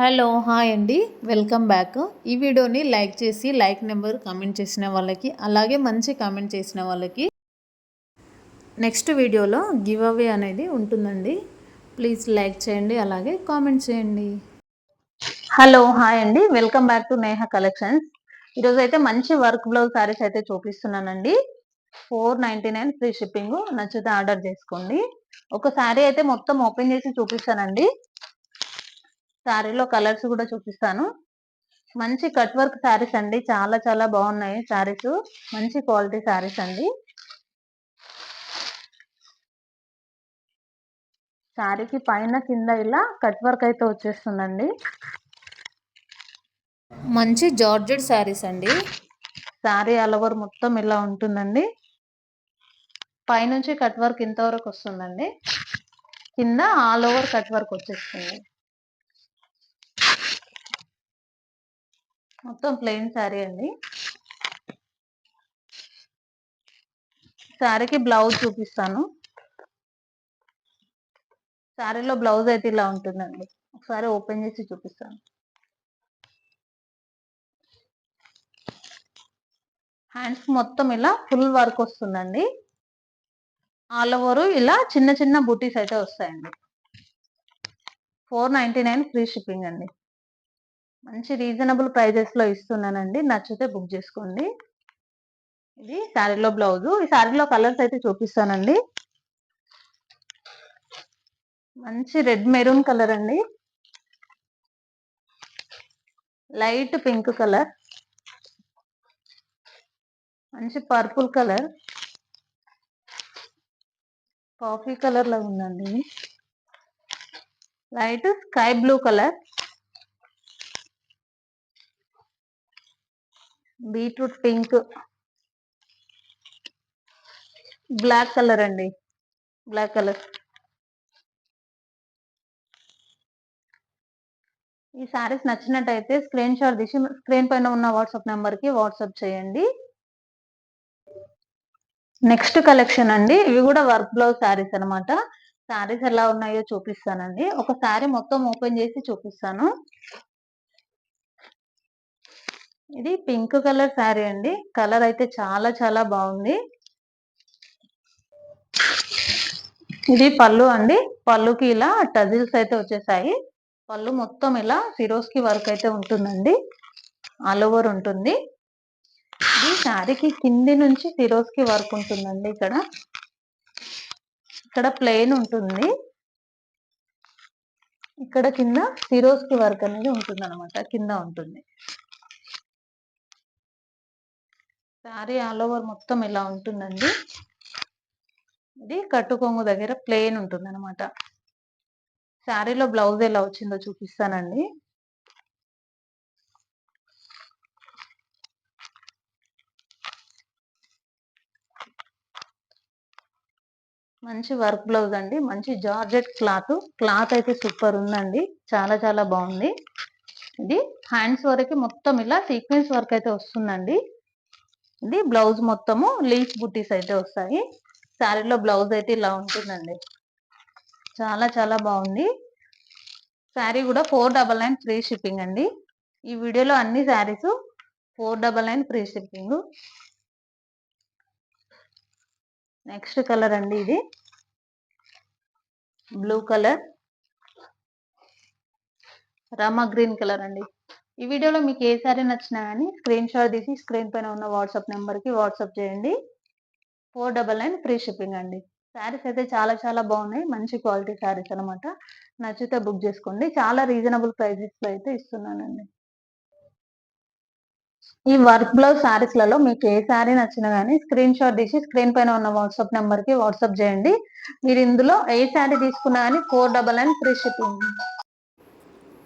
Hello hi అండి. Welcome back. ఈ వీడియోని లైక్ చేసి లైక్ నెంబర్ కామెంట్ చేసిన వాళ్ళకి అలాగే మంచి కామెంట్ చేసిన వాళ్ళకి నెక్స్ట్ వీడియోలో గివ్ అవే అనేది ఉంటుందండి. ప్లీజ్ లైక్ చేయండి అలాగే కామెంట్ చేయండి. హలో హాయ్ అండి. Welcome back to Neha collections. ఈరోజు అయితే మంచి వర్క్ బ్లౌజ్ సారీస్ అయితే చూపిస్తున్నానండి. Four ninety nine free shipping. నచ్చితే ఆర్డర్ చేసుకోండి. ఒక శారీ అయితే మొత్తం ఓపెన్ చేసి చూపిస్తానండి. శారీలో కలర్స్ కూడా చూపిస్తాను. మంచి కట్ వర్క్ శారీస్ అండి. చాలా చాలా బాగున్నాయి శారీస్. మంచి క్వాలిటీ శారీస్ అండి. శారీకి పైన కింద ఇలా కట్ వర్క్ అయితే వచ్చేస్తుందండి. మంచి జార్జెడ్ శారీస్ అండి. శారీ ఆల్ ఓవర్ మొత్తం ఇలా ఉంటుందండి. పైనుంచి కట్ వర్క్ ఇంతవరకు వస్తుందండి. కింద ఆల్ ఓవర్ కట్ వర్క్ వచ్చేస్తుంది. మొత్తం ప్లెయిన్ శారీ అండి. శారీకి బ్లౌజ్ చూపిస్తాను. శారీలో బ్లౌజ్ అయితే ఇలా ఉంటుందండి. ఒకసారి ఓపెన్ చేసి చూపిస్తాను. హ్యాండ్స్ మొత్తం ఇలా ఫుల్ వర్క్ వస్తుందండి. ఆల్ ఓవర్ ఇలా చిన్న చిన్న బుటీస్ అయితే వస్తాయండి. Four ninety nine free shipping అండి. మంచి రీజనబుల్ ప్రైజెస్లో ఇస్తున్నానండి. నచ్చితే బుక్ చేసుకోండి. ఇది శారీలో బ్లౌజ్. ఈ శారీలో కలర్స్ అయితే చూపిస్తానండి. మంచి రెడ్ మెరూన్ కలర్ అండి. Light pink colour. మంచి పర్పుల్ కలర్. కాఫీ కలర్లో ఉందండి. Light sky blue colour. Beetroot pink. Black colour అండి. Black colour. ఈ సారీస్ నచ్చినట్టయితే స్క్రీన్ షాట్ తీసి స్క్రీన్ పైన ఉన్న వాట్సాప్ నెంబర్కి వాట్సాప్ చేయండి. నెక్స్ట్ కలెక్షన్ అండి. ఇవి కూడా వర్క్ బ్లౌజ్ శారీస్ అనమాట శారీస్ ఎలా ఉన్నాయో చూపిస్తానండి. ఒక శారీ మొత్తం ఓపెన్ చేసి చూపిస్తాను. ఇది పింక్ కలర్ శారీ అండి. కలర్ అయితే చాలా చాలా బాగుంది. ఇది పళ్ళు అండి. పళ్ళుకి ఇలా టజిల్స్ అయితే వచ్చేసాయి. పళ్ళు మొత్తం ఇలా సిరోస్కి వర్క్ అయితే ఉంటుందండి. ఆల్ ఓవర్ ఉంటుంది. ఇది శారీకి కింది నుంచి సిరోస్కి వర్క్ ఉంటుందండి ఇక్కడ. ఇక్కడ ప్లెయిన్ ఉంటుంది. ఇక్కడ కింద సిరోస్కి వర్క్ అనేది ఉంటుంది అనమాట కింద ఉంటుంది. శారీ ఆల్ ఓవర్ మొత్తం ఇలా ఉంటుందండి. ఇది కట్టుకొంగు దగ్గర ప్లెయిన్ ఉంటుంది అనమాట శారీలో బ్లౌజ్ ఎలా వచ్చిందో చూపిస్తానండి. మంచి వర్క్ బ్లౌజ్ అండి. మంచి జార్జెట్ క్లాత్. క్లాత్ అయితే సూపర్ ఉందండి. చాలా చాలా బాగుంది. ఇది హ్యాండ్స్ వరకు మొత్తం ఇలా సీక్వెన్స్ వర్క్ అయితే వస్తుందండి. ఇది బ్లౌజ్ మొత్తము లీఫ్ బుట్టీస్ అయితే వస్తాయి. శారీలో బ్లౌజ్ అయితే ఇలా ఉంటుందండి. చాలా చాలా బాగుంది. శారీ కూడా four double nine free shipping అండి. ఈ వీడియోలో అన్ని saris four double nine free shipping. Next colour అండి ఇది. Blue colour Rama green colour అండి. ఈ వీడియోలో మీకు ఏ సారీ నచ్చినా కానీ స్క్రీన్ షాట్ తీసి స్క్రీన్ పైన ఉన్న వాట్సాప్ నెంబర్కి వాట్సాప్ చేయండి. Four double nine free shipping అండి. శారీస్ అయితే చాలా చాలా బాగున్నాయి. మంచి క్వాలిటీ శారీస్ అనమాట నచ్చితే బుక్ చేసుకోండి. చాలా రీజనబుల్ ప్రైజెస్లో అయితే ఇస్తున్నానండి. ఈ వర్క్ బ్లౌజ్ శారీస్లలో మీకు ఏ శారీ నచ్చినా కానీ స్క్రీన్ షాట్ తీసి స్క్రీన్ పైన ఉన్న వాట్సాప్ నెంబర్కి వాట్సాప్ చేయండి. మీరు ఇందులో ఏ శారీ తీసుకున్నా కానీ four double nine free shipping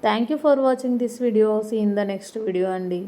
thank you for watching this video see in the next video అండి